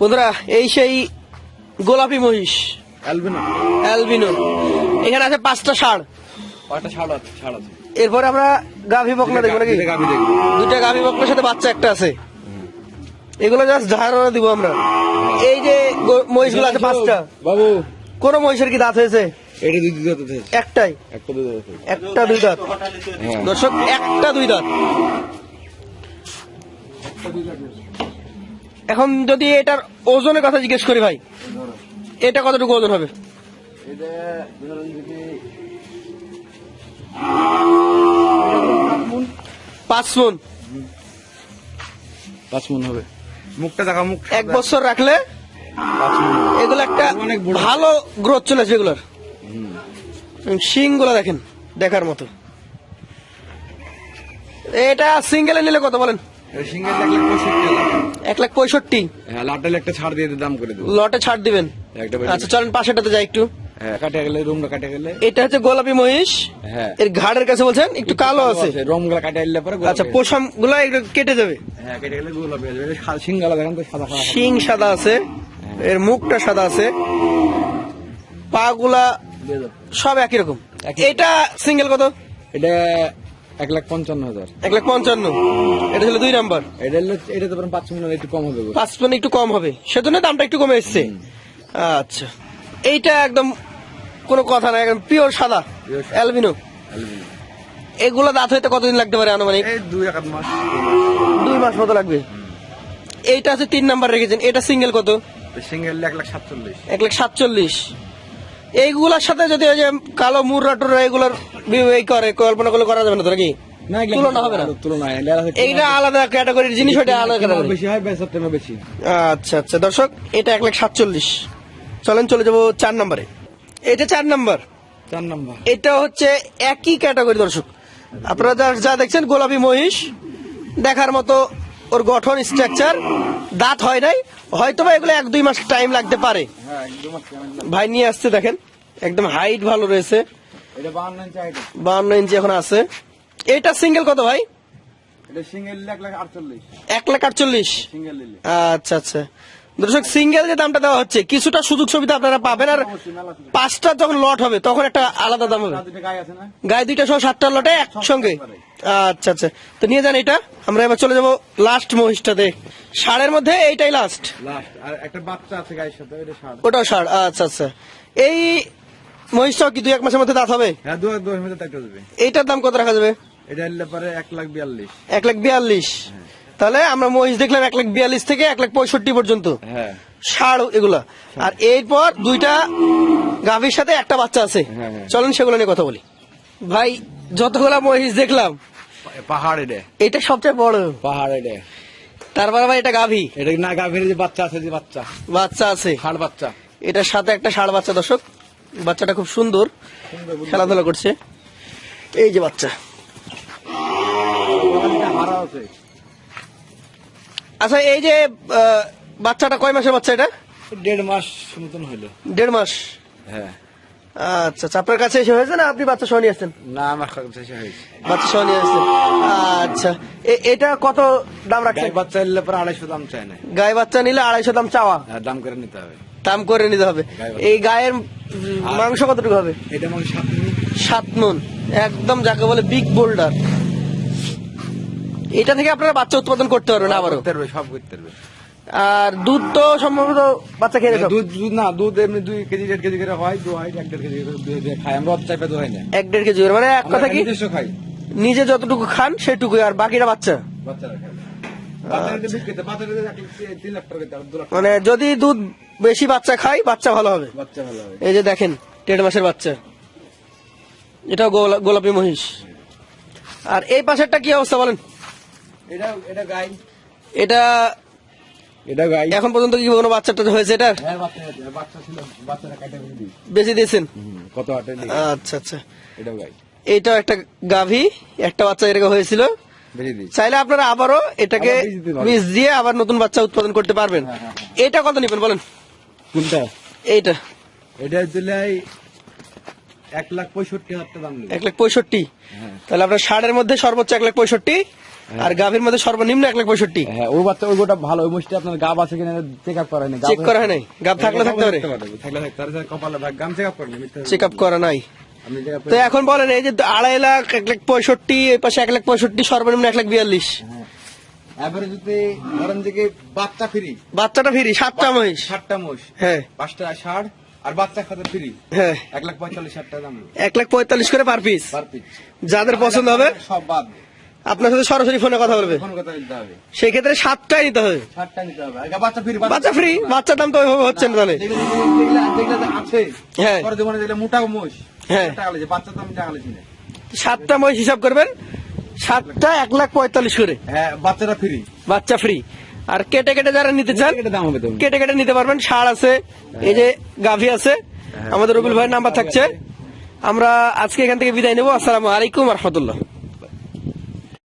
বন্ধুরা এই সেই গোলাপি মহিষ। অ্যালবিনো। অ্যালবিনো। এখানে আছে পাঁচটা ষাঁড়। আছে আছে। এরপরে আমরা গাভী বকনা দেখব নাকি? দুইটা গাভী দেখব। দুইটা গাভী বকনার সাথে বাচ্চা একটা আছে। এগুলো জাস্ট ধারণা দিব আমরা। এই যে মহিষগুলো আছে পাঁচটা। বাবু। কোন মহিষের কি দাঁত হয়েছে? এটা দুই একটাই। একটা দুই হতে একটা দুই দাঁত। হ্যাঁ। দর্শক একটা দুই দাঁত। এখন যদি এটার ওজনের কথা জিজ্ঞেস করি ভাই এটা কতটুকু ওজন হবে? পাঁচ মন। পাঁচ মন হবে। মুখটা দেখা মুখ এক বছর রাখলে এগুলো একটা ভালো গ্রোথ চলেছে এগুলোর। শিংগুলো দেখেন দেখার মতো। এটা সিঙ্গেলে নিলে কত বলেন? এক লাখ পঁয়ষট্টি হাজার। এক লাখ পঁয়ষট্টি? হ্যাঁ একটা ছাড় দিয়ে দাম করে দেবো। লটে ছাড় দিবেন? একটা। আচ্ছা চলেন পাশেটাতে যাই একটু। হ্যাঁ কাটে গেলে রুমটা কাটে গেলে। এটা হচ্ছে গোলাপি মহিষ। হ্যাঁ। এর ঘাড়ের কাছে বলছেন? একটু কালো আছে। রংগুলা কাটে গেলে পরে আচ্ছা পোষামগুলো একটু কেটে যাবে। যাবে। হ্যাঁ কেটে গেলে গোলাপি হয়ে যাবে দেখেন তো সাদা সাদা। শিং সাদা আছে। এর মুখটা সাদা আছে। পা গুলা সব একই রকম। এটা সিঙ্গেল কত? এটা এক লাখ পঞ্চান্ন হাজার। এক লাখ পঞ্চান্ন। এটা ছিল দুই নাম্বার। এটা হলো এটা তো পাঁচ মিনিট একটু কম হবে পাঁচ পান একটু কম হবে। সেজন্য দামটা একটু কমে এসছে। আচ্ছা। এইটা একদম কোনো কথা না একদম পিওর সাদা। অ্যালবিনো। এগুলো দাঁত হইতে কতদিন লাগতে পারে আনুমানিক? দুই এক মাস। দুই মাস মতো লাগবে। এইটা আছে তিন নাম্বার রেখেছেন। এটা সিঙ্গেল কত? সিঙ্গেল এক লাখ সাতচল্লিশ। এক লাখ সাতচল্লিশ। এইগুলোর সাথে যদি ওই যে কালো মুরাটোর এগুলোর বি- এই করে কল্পনা করলে করা যাবে না তো নাকি? তুলনা হবে না? তুলনা না। এরা হচ্ছে এইটা আলাদা। ক্যাটাগরির জিনিস ওটা আলাদা ক্যাটাগরি বেশি হয় বেশি। আচ্ছা আচ্ছা। দর্শক এটা এক লাখ সাতচল্লিশ। চলেন চলে যাব চার নম্বরে। এটা চার নাম্বার। চার নাম্বার। এটা হচ্ছে একই ক্যাটাগরি দর্শক। আপনারা যা- যা দেখছেন গোলাপি মহিষ দেখার মতো ওর গঠন স্ট্রাকচার দাঁত হয় নাই হয়তো বা এগুলো এক দুই মাস টাইম লাগতে পারে। হ্যাঁ ভাই নিয়ে আসছে দেখেন একদম হাইট ভালো রয়েছে। বাহান্ন ইঞ্চি এখন আছে। এটা সিঙ্গেল কত ভাই? এক লাখ আটচল্লিশ। নিলে। আচ্ছা আচ্ছা। দর্শক সিঙ্গেল যে দামটা দেওয়া হচ্ছে কিছুটা সুযোগ সুবিধা আপনারা পাবেন। আর। পাঁচটা যখন লট হবে তখন একটা আলাদা দাম হবে। গায়ে দুইটা সহ সাতটা লটে একসঙ্গে। আচ্ছা আচ্ছা। তো নিয়ে যান এটা। আমরা এবার চলে যাব লাস্ট মহিষটাতে। ষাঁড়ের মধ্যে এইটাই লাস্ট লাস্ট একটা বাচ্চা আছে গায়ের সাথে ওটা ষাট ওটাও ষাঁড় আচ্ছা আচ্ছা। এই মহিষটাও কি দুই এক মাসের মধ্যে দাঁত হবে? হ্যাঁ এইটার দাম কত রাখা যাবে? এটা পরে এক লাখ বিয়াল্লিশ। এক লাখ বিয়াল্লিশ। তাহলে আমরা মহিষ দেখলাম এক লাখ বিয়াল্লিশ থেকে এক লাখ পঁয়ষট্টি পর্যন্ত। হ্যাঁ। ষাড় এগুলা। আর এরপর দুইটা গাভীর সাথে একটা বাচ্চা আছে। হ্যাঁ, হ্যাঁ। চলেন সেগুলো নিয়ে কথা বলি। ভাই যতগুলা মহিষ দেখলাম পাহাড় এটা। সবচেয়ে বড়। পাহাড় তারপর আবার এটা গাভী। এটা না গাভীর যে বাচ্চা আছে যে বাচ্চা। বাচ্চা আছে। ষাট বাচ্চা। এটার সাথে একটা ষাড় বাচ্চা দর্শক। বাচ্চাটা খুব সুন্দর। খেলাধুলা করছে। এই যে বাচ্চা। আচ্ছা এই যে বাচ্চাটা কয় মাসের বাচ্চা এটা? দেড় মাস মতন হইল। দেড় মাস? হ্যাঁ। আচ্ছা আচ্ছা আপনার কাছে এসে হয়েছে না আপনি বাচ্চা সহ নিয়ে আসছেন? না আমার কাছে শেষ হয়েছে। বাচ্চা সহ নিয়ে আসছেন। আচ্ছা এটা কত দাম রাখছেন? বাচ্চা এলে পরে আড়াইশো দাম চায় না। গায়ে বাচ্চা নিলে আড়াইশো দাম চাওয়া? হ্যাঁ, দাম করে নিতে হবে। দাম করে নিতে হবে। এই গায়ের মাংস কতটুকু হবে? এটা মানে সাত মিনিট সাত মন একদম যাকে বলে বিগ বোল্ডার এটা থেকে আপনারা বাচ্চা উৎপাদন করতে পারবেন আবারও। করতে পারবে সব করতে পারবে। আর দুধ তো সম্ভবত বাচ্চা খেয়ে দুধ দুধ না দুধ এমনি দুই কেজি দেড় কেজি করে হয় দু হয় এক দেড় কেজি করে খাই আমরা অত চাইপে দু হয় না। এক দেড় কেজি করে। মানে এক কথা কি? নিজস্ব খাই। নিজে যতটুকু খান সেটুকুই। আর বাকিটা বাচ্চা। বাচ্চারা খায়। মানে যদি দুধ বেশি বাচ্চা খায় বাচ্চা ভালো হবে। এই যে দেখেন দেড় মাসের বাচ্চা। এটাও গোলা- গোলাপি মহিষ। আর এই পাশেরটা কি অবস্থা বলেন? এটা এটা গাই। এটা এটা গাই। এখন পর্যন্ত কি কোনো বাচ্চাটা হয়েছে এটার? হ্যাঁ বাচ্চা বাচ্চা ছিল কাটে দিয়েছেন? কত আটে আচ্ছা আচ্ছা। এটাও গাই। এইটাও একটা গাভী একটা বাচ্চা এরকম হয়েছিল। চাইলে আপনারা আবারও এটাকে বীজ দিয়ে আবার নতুন বাচ্চা উৎপাদন করতে পারবেন। হ্যাঁ, হ্যাঁ, এটা কত নিবেন বলেন? কোনটা? এইটা। এটা দিলে এক লাখ পঁয়ষট্টি হাজার টাকা এক লাখ পঁয়ষট্টি। হ্যাঁ। তাহলে আপনার ষাটের মধ্যে সর্বোচ্চ এক লাখ পঁয়ষট্টি। আর গাভীর মধ্যে সর্বনিম্ন এক লাখ পঁয়ষট্টি। হ্যাঁ ওই বাচ্চা ওই গোটা ভালো ওই মুষ্টি আপনার গাব আছে কিনা চেক আপ করা হয়নি চেক করা হয় নাই? গাভ থাকলে থাকতে পারে? থাকলে থাকতে পারে। কপালে ভাগ গাম চেক আপ করেন চেক আপ করা নাই। তো এখন বলেন এই যে আড়াই লাখ এক লাখ পঁয়ষট্টি এই পাশে এক লাখ পঁয়ষট্টি সর্বনিম্ন এক লাখ বিয়াল্লিশ। এবারে যদি ধরেন যে কি বাচ্চা ফ্রি বাচ্চাটা ফিরি সাতটা মহিষ। মোষ হ্যাঁ। পাঁচটা ষাট আর বাচ্চা খাতে ফ্রি হ্যাঁ। এক লাখ পঁয়তাল্লিশ ষাট টাকা দাম। এক লাখ পঁয়তাল্লিশ করে পার পিস পার পিস যাদের পছন্দ হবে? সব বাদ। আপনার সাথে সরাসরি ফোনে কথা বলবে। সেই ক্ষেত্রে সাতটাই নিতে হবে। বাচ্চা ফ্রি বাচ্চা বাচ্চার দাম তো ওইভাবে হচ্ছে না তাহলে। হ্যাঁ। হ্যাঁ। সাতটা মহিষ হিসাব করবেন। সাতটা এক লাখ পঁয়তাল্লিশ করে। হ্যাঁ বাচ্চাটা ফ্রি। বাচ্চা ফ্রি। আর কেটে কেটে যারা নিতে চান দাম কেটে কেটে নিতে পারবেন। ষাড় আছে এই যে গাভী আছে। আমাদের রবিল ভাইয়ের নাম্বার থাকছে। আমরা আজকে এখান থেকে বিদায় নেব। আসসালামু আলাইকুম রহমতুল্লাহ।